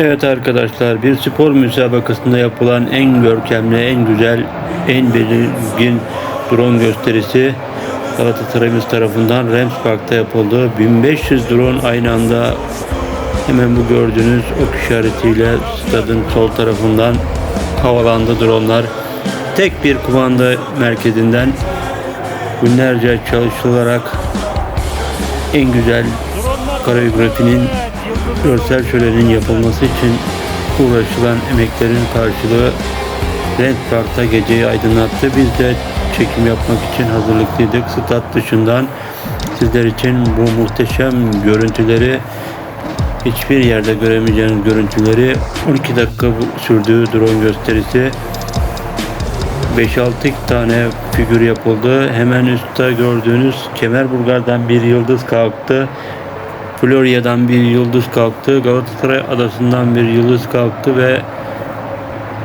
Evet arkadaşlar bir spor müsabakasında yapılan en görkemli, en güzel, en belirgin drone gösterisi Galatasaray'ımız tarafından Rams Park'ta yapıldı. 1500 drone aynı anda hemen bu gördüğünüz ok işaretiyle stadın sol tarafından havalandı dronelar. Tek bir kumanda merkezinden günlerce çalışılarak en güzel koreografinin görsel şölenin yapılması için uğraşılan emeklerin karşılığı Rent Park'ta geceyi aydınlattı. Biz de çekim yapmak için hazırlıklıydık. Stat dışından sizler için bu muhteşem görüntüleri hiçbir yerde göremeyeceğiniz görüntüleri 12 dakika sürdüğü drone gösterisi 5-6 tane figür yapıldı. Hemen üstte gördüğünüz Kemerburgaz'dan bir yıldız kalktı. Florya'dan bir yıldız kalktı. Galatasaray adasından bir yıldız kalktı ve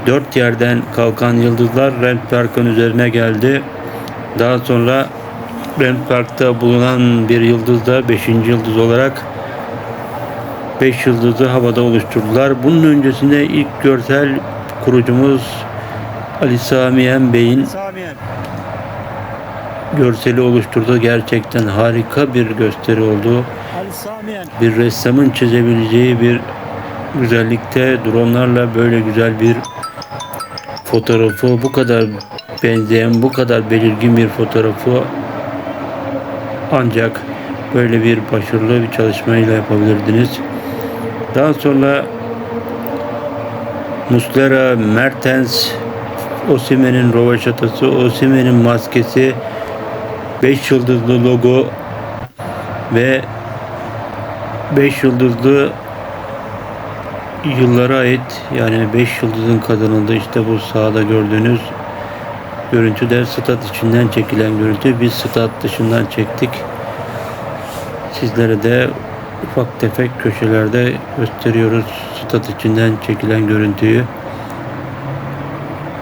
dört yerden kalkan yıldızlar Rent Park'ın üzerine geldi. Daha sonra Rent Park'ta bulunan bir yıldız da 5. yıldız olarak 5 yıldızı havada oluşturdular. Bunun öncesinde ilk görsel kurucumuz Ali Samiyen Bey'in görseli oluşturdu. Gerçekten harika bir gösteri oldu. Bir ressamın çizebileceği bir güzellikte dronlarla böyle güzel bir fotoğrafı bu kadar benzeyen, bu kadar belirgin bir fotoğrafı ancak böyle bir başarılı bir çalışmayla yapabilirdiniz. Daha sonra Muslera, Mertens, Osimhen'in rovaşatası, Osimhen'in maskesi, 5 yıldızlı logo ve 5 yıldızlı yıllara ait yani 5 yıldızın kazanıldığı işte bu sahada gördüğünüz görüntü de stat içinden çekilen görüntü. Biz stat dışından çektik. Sizlere de ufak tefek köşelerde gösteriyoruz stat içinden çekilen görüntüyü.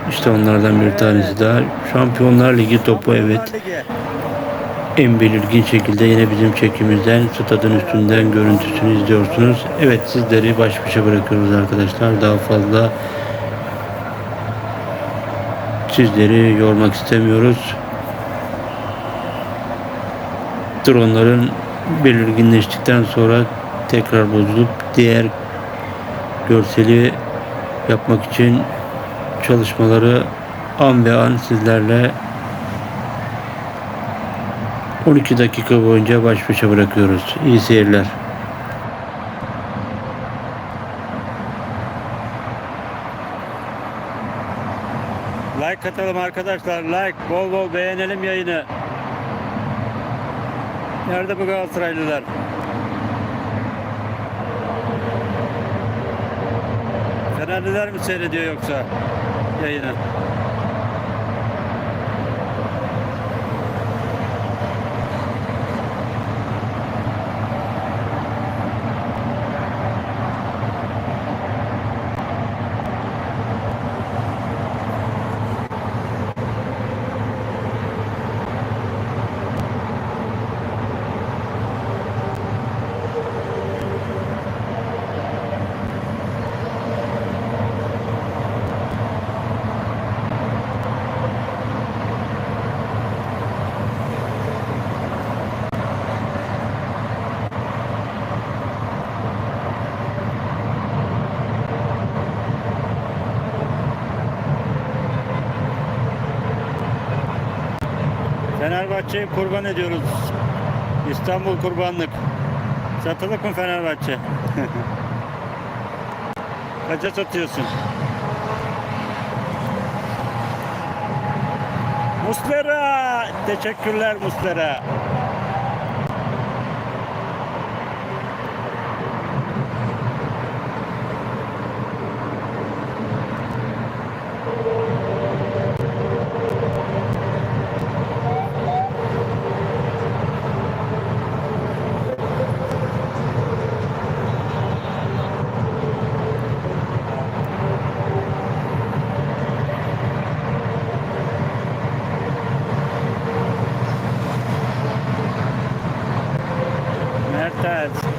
İşte onlardan bir tanesi daha. Şampiyonlar Ligi topu evet. En belirgin şekilde yine bizim çekimimizden stadın üstünden görüntüsünü izliyorsunuz. Evet sizleri baş başa bırakıyoruz arkadaşlar. Daha fazla sizleri yormak istemiyoruz. Dronların belirginleştikten sonra tekrar bozulup diğer görseli yapmak için çalışmaları an ve an sizlerle 12 dakika boyunca baş başa bırakıyoruz. İyi seyirler. Like atalım arkadaşlar. Like. Bol bol beğenelim yayını. Nerede bu Galatasaraylılar? Fenerliler mi seyrediyor yoksa yayını? Fenerbahçe'yi kurban ediyoruz. İstanbul kurbanlık. Satılık mı Fenerbahçe? Kaça satıyorsun? Muslera! Teşekkürler Muslera.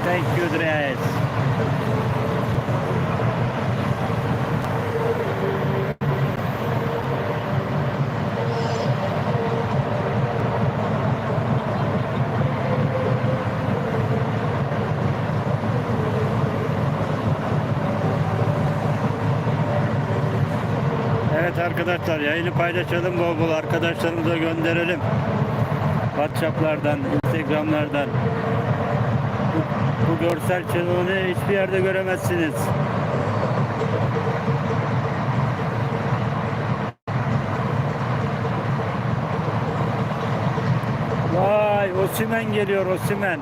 Thank you, Andreas. Evet arkadaşlar yayını paylaşalım bol bol arkadaşlarımıza gönderelim. WhatsApp'lardan, Instagram'lardan. Bu, görsel çılgını hiçbir yerde göremezsiniz. Vay Osimen geliyor Osimen.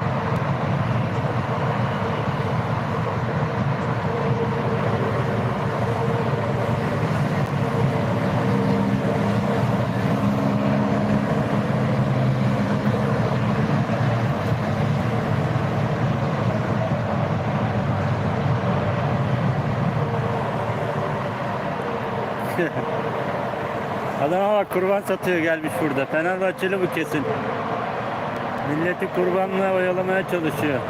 Adama bak kurban satıyor gelmiş burada. Fenerbahçeli bu kesin. Milleti kurbanla oyalamaya çalışıyor.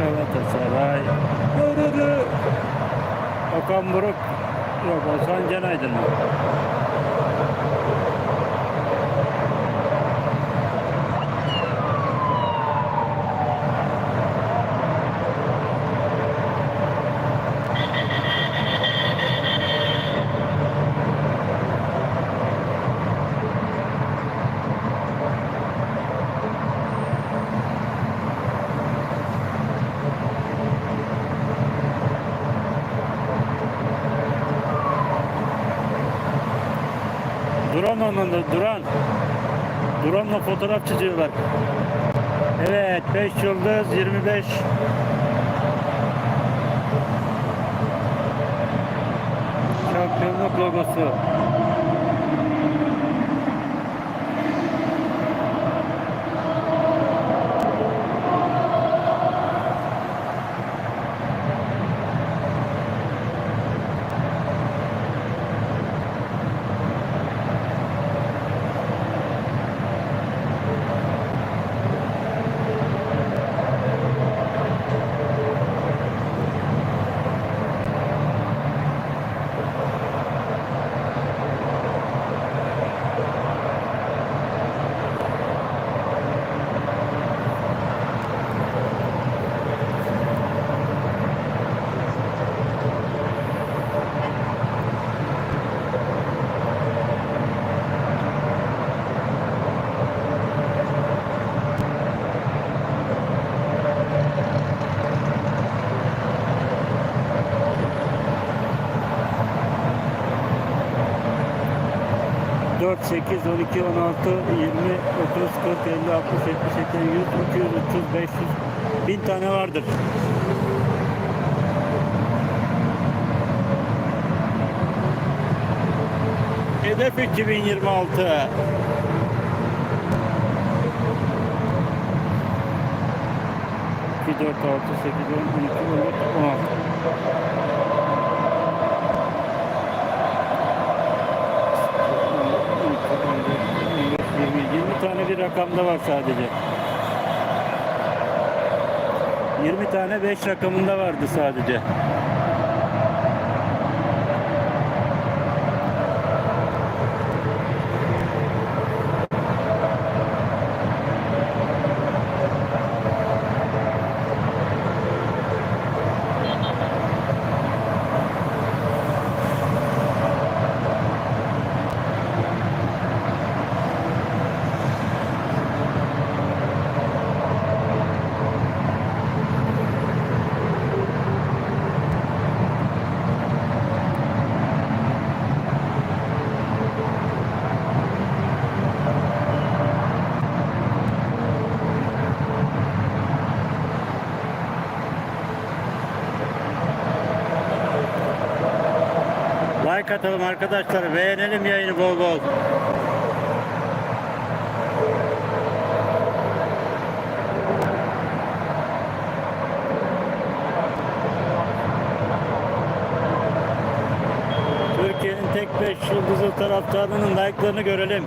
Galatasaray. Yürüdü. Okan Buruk. Yok Ozan Cenaydın mı? Duran onun da Duran. Duran'la fotoğraf çiziyorlar. Evet 5 yıldız 25 Şampiyonluk logosu. Dört, sekiz, on iki, on altı, yirmi, otuz, kırk, elli, altmış, yetmiş, seksen, yüz, iki yüz, üç yüz, beş yüz, bin tane vardır. Hedef 2026. İki, dört, altı, sekiz, on, on iki, on dört, on altı. 20 tane bir rakamda var sadece. 20 tane 5 rakamında vardı sadece. Like atalım arkadaşlar. Beğenelim yayını bol bol. Türkiye'nin tek 5 yıldızı taraftarının like'larını görelim.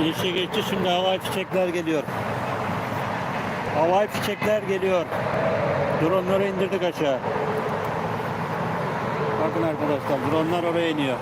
İnişe geçti şimdi havai fişekler geliyor. Havai fişekler geliyor. Dronları indirdik aşağı. Bakın arkadaşlar dronlar oraya iniyor.